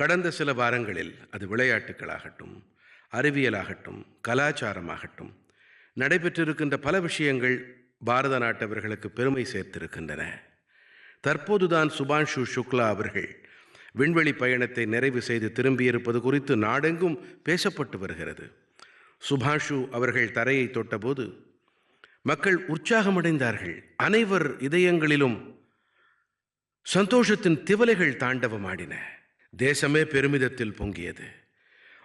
கடந்த சில வாரங்களில் அது விளையாட்டுகளாகட்டும் அறிவியலாகட்டும் கலாச்சாரமாகட்டும் நடைபெற்றிருக்கின்ற பல விஷயங்கள் பாரத நாட்டவர்களுக்கு பெருமை சேர்த்திருக்கின்றன. தற்போதுதான் சுபான்ஷு சுக்லா அவர்கள் விண்வெளி பயணத்தை நிறைவு செய்து திரும்பியிருப்பது குறித்து நாடெங்கும் பேசப்பட்டு வருகிறது. சுபாஷு அவர்கள் தரையை தொட்டபோது மக்கள் உற்சாகமடைந்தார்கள். அனைவர் இதயங்களிலும் சந்தோஷத்தின் திவலைகள் தாண்டவமாடின. தேசமே பெருமிதத்தில் பொங்கியது.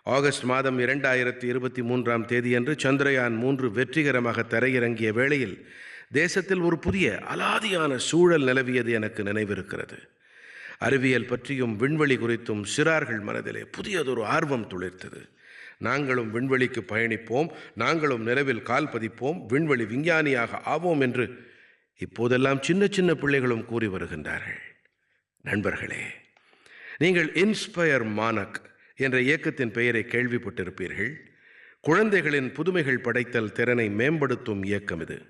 ஆகஸ்ட் மாதம் இரண்டாயிரத்தி இருபத்தி மூன்றாம் தேதியன்று சந்திரயான் மூன்று வெற்றிகரமாக தரையிறங்கிய வேளையில் தேசத்தில் ஒரு புதிய அலாதியான சூழல் நிலவியது எனக்கு நினைவிருக்கிறது. அறிவியல் பற்றியும் விண்வெளி குறித்தும் சிறார்கள் மனதிலே புதியதொரு ஆர்வம் துளிர்த்தது. நாங்களும் விண்வெளிக்கு பயணிப்போம் நாங்களும் நிலவில் கால் பதிப்போம் விண்வெளி விஞ்ஞானியாக ஆவோம் என்று இப்போதெல்லாம் சின்ன சின்ன பிள்ளைகளும் கூறி வருகின்றார்கள். நண்பர்களே நீங்கள் இன்ஸ்பயர் மானக் என்ற இயக்கத்தின் பெயரை கேள்விப்பட்டிருப்பீர்கள். குழந்தைகளின் புதுமைகள் படைத்தல் திறனை மேம்படுத்தும் இயக்கம் இது.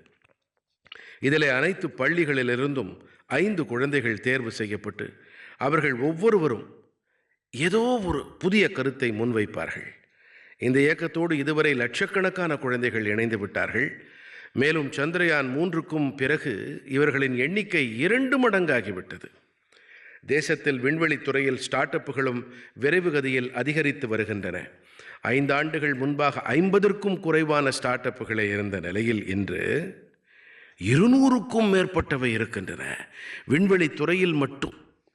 இதில் அனைத்து பள்ளிகளிலிருந்தும் ஐந்து குழந்தைகள் தேர்வு செய்யப்பட்டு அவர்கள் ஒவ்வொருவரும் ஏதோ ஒரு புதிய கருத்தை முன்வைப்பார்கள். இந்த இயக்கத்தோடு இதுவரை லட்சக்கணக்கான குழந்தைகள் இணைந்து விட்டார்கள். மேலும் சந்திரயான் மூன்றுக்கும் பிறகு இவர்களின் எண்ணிக்கை இரண்டு மடங்காகிவிட்டது. தேசத்தில் விண்வெளி துறையில் ஸ்டார்ட் அப்புகளும் விரைவு கதியில் அதிகரித்து வருகின்றன. ஐந்தாண்டுகள் முன்பாக ஐம்பதற்கும் குறைவான ஸ்டார்ட் அப்புகளே இருந்த நிலையில் இன்று இருநூறுக்கும் மேற்பட்டவை இருக்கின்றன. விண்வெளி துறையில் மட்டும்.